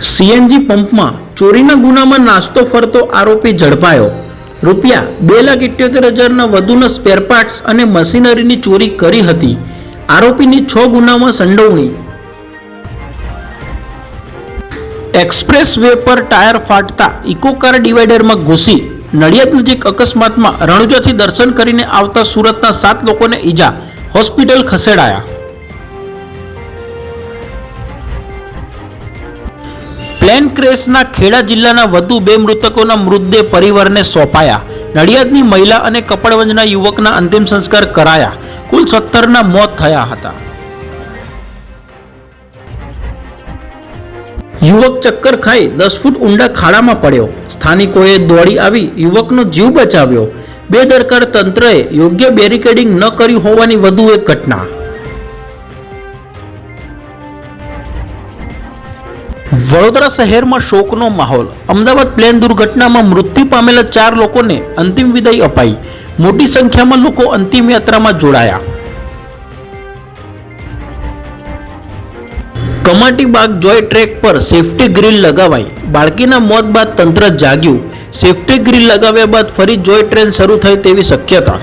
CNG પંપમાં ચોરીના ગુનામાં નાસ્તો ફરતો આરોપી ઝડપાયો. રૂપિયા બે લાખ ઇઠ્યોતેર હજારના વધુના સ્પેરપાર્ટ્સ અને મશીનરીની ચોરી કરી હતી. આરોપીની છ ગુનામાં સંડોવણી. એક્સપ્રેસ વે પર ટાયર ફાટતા ઇકો કાર ડિવાઈડરમાં ઘૂસી. નડિયાદ નજીક અકસ્માતમાં રણુજાથી દર્શન કરીને આવતા સુરતના સાત લોકોને ઈજા. હોસ્પિટલ ખસેડાયા. પ્લેન ક્રેશના ખેડા જિલ્લાના વધુ બે મૃતકોના મૃતદેહ પરિવારને સોંપાયા. નડિયાદની મહિલા અને કપડવંજના યુવકના અંતિમ સંસ્કાર કરાયા. કુલ સત્તરના મોત થયા હતા. યુવક ચક્કર ખાઈ દસ ફૂટ ઊંડા ખાડામાં પડ્યો. સ્થાનિકોએ દોડી આવી યુવકનો જીવ બચાવ્યો. બેદરકાર તંત્રએ યોગ્ય બેરિકેડિંગ ન કર્યું હોવાની વધુ એક ઘટના. વડોદરા શહેરમાં શોકનો માહોલ. અમદાવાદ પ્લેન દુર્ઘટનામાં મૃત્યુ પામેલા ચાર લોકોને અંતિમ વિદાય અપાઈ. મોટી સંખ્યામાં લોકો અંતિમ યાત્રામાં જોડાયા. કમાટી બાગ જોય ટ્રેક પર સેફટી ગ્રીલ લગાવાઈ. બાળકીના મોત બાદ તંત્ર જાગ્યું. સેફટી ગ્રીલ લગાવ્યા બાદ ફરી જોય ટ્રેન શરૂ થાય તેવી શક્યતા.